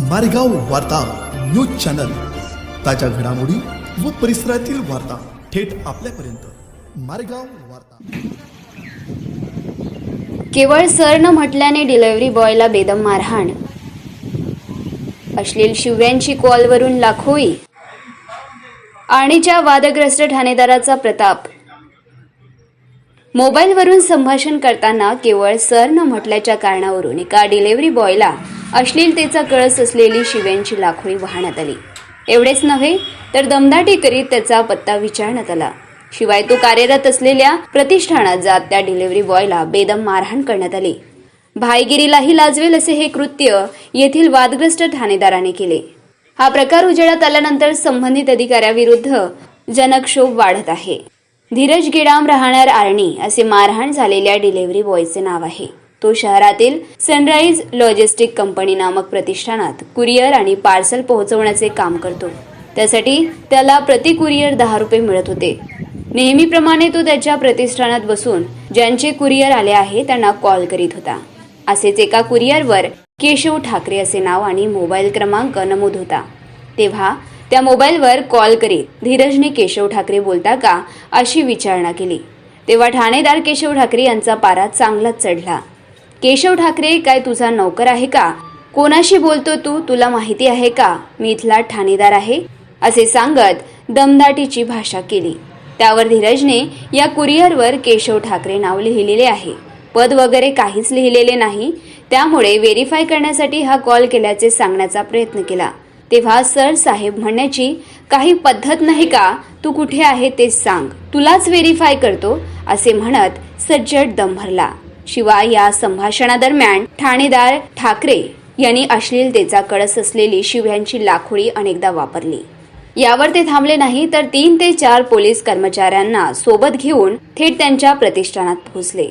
मारेगाव वार्ता news channel. ताज्या घडामोडी व परिसरातील वार्ता थेट आपल्यापर्यंत. मारेगाव वार्ता. केवळ सर न म्हटल्याने डिलिव्हरी बॉयला बेदम मारहाण. अश्लील शिव्यांची कॉलवरून लाखोई. आणीच्या वादग्रस्त ठाणेदाराचा प्रताप. मोबाईलवरून संभाषण करताना केवळ सर न म्हटल्याच्या कारणावरून एका डिलिव्हरी बॉयला अश्लीलतेचा कळस असलेली शिव्यांची लाखोळी वाहण्यात आली. एवढेच नव्हे तर दमदाटी करीत त्याचा पत्ता विचारण्यात आला. शिवाय तो कार्यरत असलेल्या प्रतिष्ठानात जात त्या डिलिव्हरी बॉयला बेदम मारहाण करण्यात आली. भाईगिरीलाही लाजवेल असे हे कृत्य येथील वादग्रस्त ठाणेदाराने केले. हा प्रकार उजेडात आल्यानंतर संबंधित अधिकाऱ्याविरुद्ध जनक्षोभ वाढत आहे. धीरज गिडाम राहणार आर्णी असे मारहाण झालेल्या डिलिव्हरी बॉयचे नाव आहे. तो शहरातील सनराईज लॉजिस्टिक कंपनी नामक प्रतिष्ठानात कुरिअर आणि पार्सल पोहोचवण्याचे काम करतो. त्यासाठी त्याला प्रति कुरिअर दहा रुपये मिळत होते. नेहमीप्रमाणे तो त्याच्या प्रतिष्ठानात बसून ज्यांचे कुरिअर आले आहे त्यांना कॉल करीत होता. असेच एका कुरिअरवर केशव ठाकरे असे नाव आणि मोबाईल क्रमांक नमूद होता. तेव्हा त्या मोबाईलवर कॉल करीत धीरजने केशव ठाकरे बोलता का अशी विचारणा केली. तेव्हा ठाणेदार केशव ठाकरे यांचा पारा चांगलाच चढला. केशव ठाकरे काय तुझा नौकर आहे का? कोणाशी बोलतो तू? तुला माहिती आहे का? मी इथला ठाणेदार आहे असे सांगत दमदाटीची भाषा केली. त्यावर धीरजने या कुरिअरवर केशव ठाकरे नाव लिहिलेले आहे. पद वगैरे काहीच लिहिलेले नाही. त्यामुळे व्हेरीफाय करण्यासाठी हा कॉल केल्याचे सांगण्याचा प्रयत्न केला. तेव्हा सर साहेब म्हणण्याची काही पद्धत नाही का? तू कुठे आहे ते सांग. तुलाच व्हेरीफाय करतो असे म्हणत सज्जड दम भरला. शिवाय या संभाषणादरम्यान ठाणेदार ठाकरे यांनी अश्लीलतेचा कळस असलेली शिव्यांची लाखोळी अनेकदा वापरली. यावर ते थांबले नाही तर तीन ते चार पोलीस कर्मचाऱ्यांना सोबत घेऊन थेट त्यांच्या प्रतिष्ठानात पोहोचले.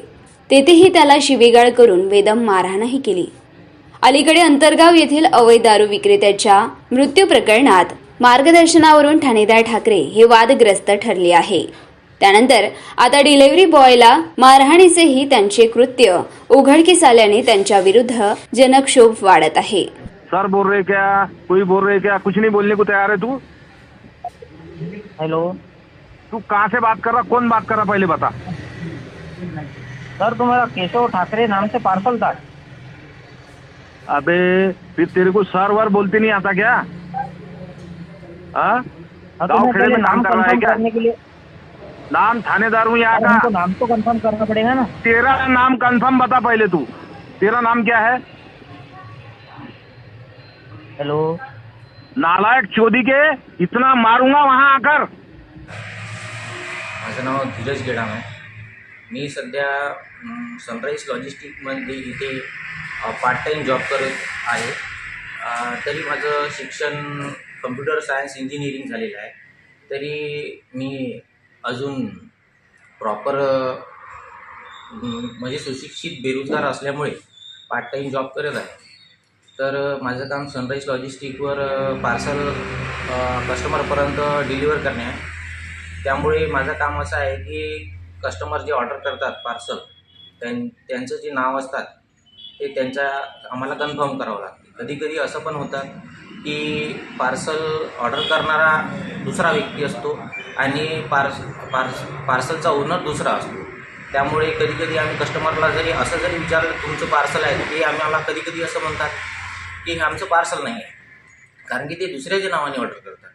तेथेही त्याला शिवीगाळ करून वेदम मारहाणही केली. अलीकडे अंतरगाव येथील अवैध दारू विक्रेत्याच्या मृत्यू प्रकरणात मार्गदर्शनावरून ठाणेदार ठाकरे हे वादग्रस्त ठरले आहे. त्यानंतर आता डिलिव्हरी बॉयला मारहाणीचेही त्यांचे कृत्य. उघडकीस आल्याने त्यांच्या विरुद्ध जनक्षोभ वाढत आहे. सर बोल रहे क्या? कोई बोल रहे क्या? कुछ नहीं बोलने को तैयार है तू? हेलो तू कहाँ से बात कर रहा? कौन बात कर रहा? पहले बता। सर तुम्हारा केशव ठाकरे नाम से पार्सल था। अबे फिर तेरे को सर वर बोलते नहीं आता क्या? हाँ? हाँ, गाँव खेड़े में नाम कर रहा है कंफर्म क्या? करने के लिए नाम थानेदार हूँ यहाँ का। नाम तो कंफर्म करना पड़ेगा ना। तेरा नाम कंफर्म बता पहले तू। तेरा नाम क्या है? हेलो नालायक चोदी के इतना मारूंगा वहाँ आकर। माझं नाव धीरज गेडाम आहे. मी सध्या सनराईज लॉजिस्टिकमध्ये इथे पार्ट टाईम जॉब करत आहे. अं, तरी माझं शिक्षण कम्प्युटर सायन्स इंजिनिअरिंग झालेलं आहे. तरी मी अजून प्रॉपर म्हणजे सुशिक्षित बेरोजगार असल्यामुळे पार्ट टाईम जॉब करत आहे. तर माझं काम सनराईज लॉजिस्टिकवर पार्सल कस्टमरपर्यंत डिलिव्हर करणे आहे. त्यामुळे माझं काम असं आहे की कस्टमर जे ऑर्डर करतात पार्सल त्यां त्यांचं जे नाव असतात ते त्यांच्या आम्हाला कन्फर्म करावं लागते. कधी कधी असं पण होतात की पार्सल ऑर्डर करणारा दुसरा व्यक्ती असतो आणि पार्स पार्स पार्सलचा ओनर दुसरा असतो. त्यामुळे कधी कधी आम्ही कस्टमरला जरी असं जरी विचारलं तुमचं पार्सल आहे ते आम्हाला कधी कधी असं म्हणतात की हे आमचं पार्सल नाही आहे. कारण की ते दुसऱ्याच्या नावाने ऑर्डर करतात.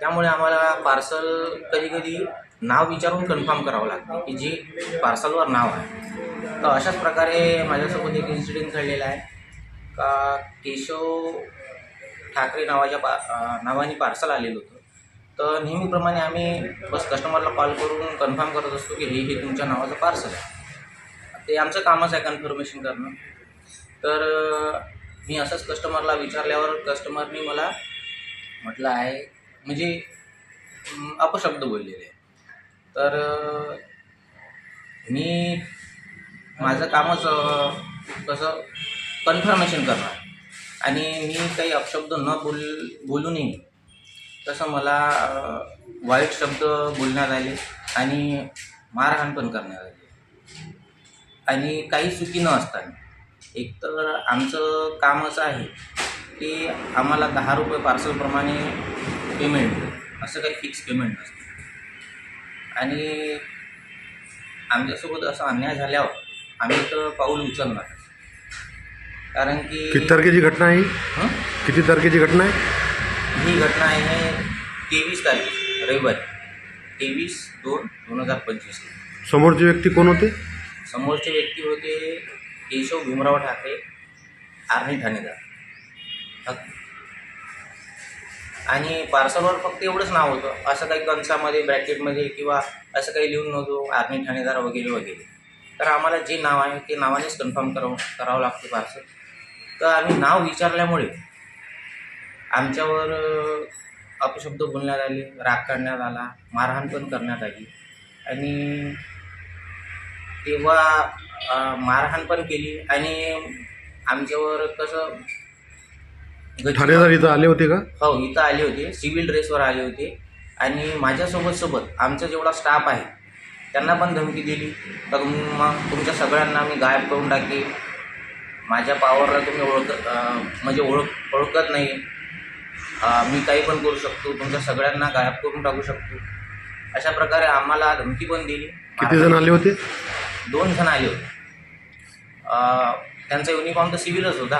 त्यामुळे आम्हाला पार्सल कधी कधी नाव विचारून कन्फर्म करावं लागते की जे पार्सलवर नाव आहे. तर अशाच प्रकारे माझ्यासोबत एक इन्सिडेंट घडलेला आहे. का केशव ठाकरे नावाच्या पा नावाने पार्सल आलेलं होतं. तर नेहमीप्रमाणे आम्ही बस कस्टमरला कॉल करून कन्फर्म करत असतो की हे हे तुमच्या नावाचं पार्सल आहे. ते आमचं कामच आहे कन्फर्मेशन करणं. तर मी असंच कस्टमरला विचारल्यावर कस्टमरनी मला म्हटलं आहे म्हणजे अपशब्द बोललेले. तर मी माझं कामच कसं कन्फर्मेशन करणार. आणि मी काही अपशब्द न बोल बोलूनही तसं मला वाईट शब्द बोलण्यात आले आणि मारहाण पण करण्यात आली. आणि काही चुकी न असताना एकतर आमचं काम असं आहे की आम्हाला दहा रुपये पार्सलप्रमाणे पेमेंट असं काही फिक्स पेमेंट नसतं. आणि आमच्यासोबत असं अन्याय झाल्यावर आम्ही तर पाऊल उचलणार कारण की किती तारखेची घटना आहे ही? हं? किती तारखेची घटना आहे? ही घटना आहे तेवीस तारीख रविवारी. तेवीस दोन दोन हजार पंचवीस. समोरचे व्यक्ती कोण होते? समोरचे व्यक्ती होते केशव भीमराव ठाकरे आर्मी ठाणेदार. हक- आणि पार्सलवर फक्त एवढंच नाव होतं. असं काही कंसामध्ये ब्रॅकेटमध्ये किंवा असं काही लिहून नव्हतं आर्मी ठाणेदार वगैरे वगैरे. तर आम्हाला जे नाव आहे ते नावानेच कन्फर्म करावं करावं लागते पार्सल तर आम्ही नाव विचारल्यामुळे आमच्यावर अपशब्द बोलण्यात आले राग काढण्यात आला मारहाण पण करण्यात आली. आणि तेव्हा मारहाण पण केली आणि आमच्यावर कसं ठाणेदार इथं आले होते का? हो इथं आले होते. सिव्हिल ड्रेसवर आले होते. आणि माझ्यासोबत सोबत आमचा जेवढा स्टाफ आहे त्यांना पण धमकी दिली. तर मग तुमच्या सगळ्यांना मी गायब करून टाकेल. माझ्या पावरला तुम्ही ओळख म्हणजे ओळख ओळखत नाही. मी काही पण करू शकतो तुमच्या सगळ्यांना गायब करून टाकू शकतो. अशा प्रकारे आम्हाला धमकी पण दिली. किती जण आले होते? दोन जण आले होते. त्यांचा युनिफॉर्म तर सिव्हिलच होता.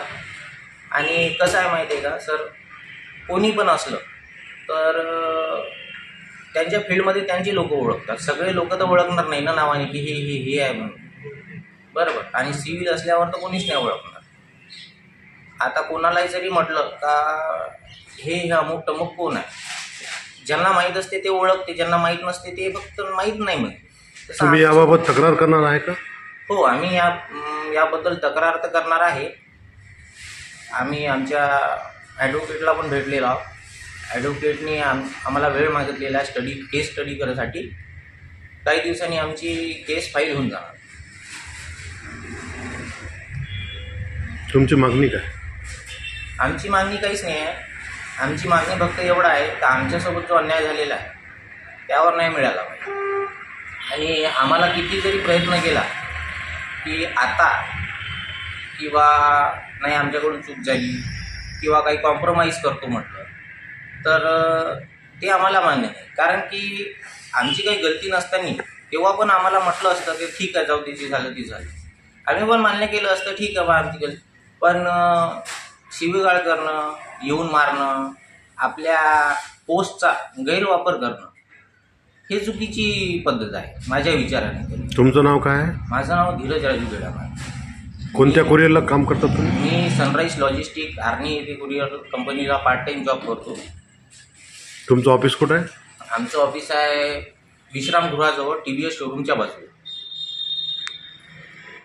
आणि कसं आहे माहिती आहे का सर कोणी पण असलं तर त्यांच्या फील्डमध्ये त्यांची लोक ओळखतात. सगळे लोक तर ओळखणार नाही ना नावाने की हे हे हे आहे म्हणून. बरोबर. आणि सिव्हिल असल्यावर तर कोणीच नाही ओळखणार. आता कोणालाही जरी म्हटलं का हे हे अमुक टमुक कोण आहे? ज्यांना माहीत असते ते ओळखते ज्यांना माहीत नसते ते फक्त माहीत नाही तसं तुम्ही याबाबत तक्रार करणार आहे का? हो आम्ही या याबद्दल तक्रार तर करणार आहे. आम्ही आमच्या ॲडव्होकेटला पण भेटलेलो आहोत. ॲडव्होकेटने आम आम्हाला वेळ मागितलेला आहे स्टडी केस स्टडी करायसाठी. काही दिवसांनी आमची केस फाईल होऊन जाणार. तुमची मागणी काय? आमची मागणी काहीच नाही आहे. आमची मागणी फक्त एवढं आहे का आमच्यासोबत जो अन्याय झालेला आहे त्यावर नाही मिळाला पाहिजे. आणि आम्हाला किती जरी प्रयत्न केला की आता किंवा नाही आमच्याकडून चूक झाली किंवा काही कॉम्प्रोमाइज करतो म्हटलं तर ते आम्हाला मान्य नाही. कारण की आमची काही गलती नसताना तेव्हा पण आम्हाला म्हटलं असतं की ठीक आहे जाऊ दे जे झालं ते झालं. आम्ही पण मान्य केलं असतं ठीक आहे बा आमची गलती. पण शिवीगाळ करणं येऊन मारणं आपल्या पोस्टचा गैरवापर करणं हे चुकीची पद्धत आहे माझ्या विचाराने. तरी. तुमचं नाव काय आहे? माझं नाव धीरज राजू बेडामार कोणत्या कुरिअरला काम करतात तुम्ही? मी सनराईज लॉजिस्टिक आर्मी येथे कुरिअर कंपनीला पार्ट टाईम जॉब करतो. तुमचं ऑफिस कुठं आहे? आमचं ऑफिस आहे विश्रामगृहाजवळ टी व्ही एस शोरूमच्या बाजूला.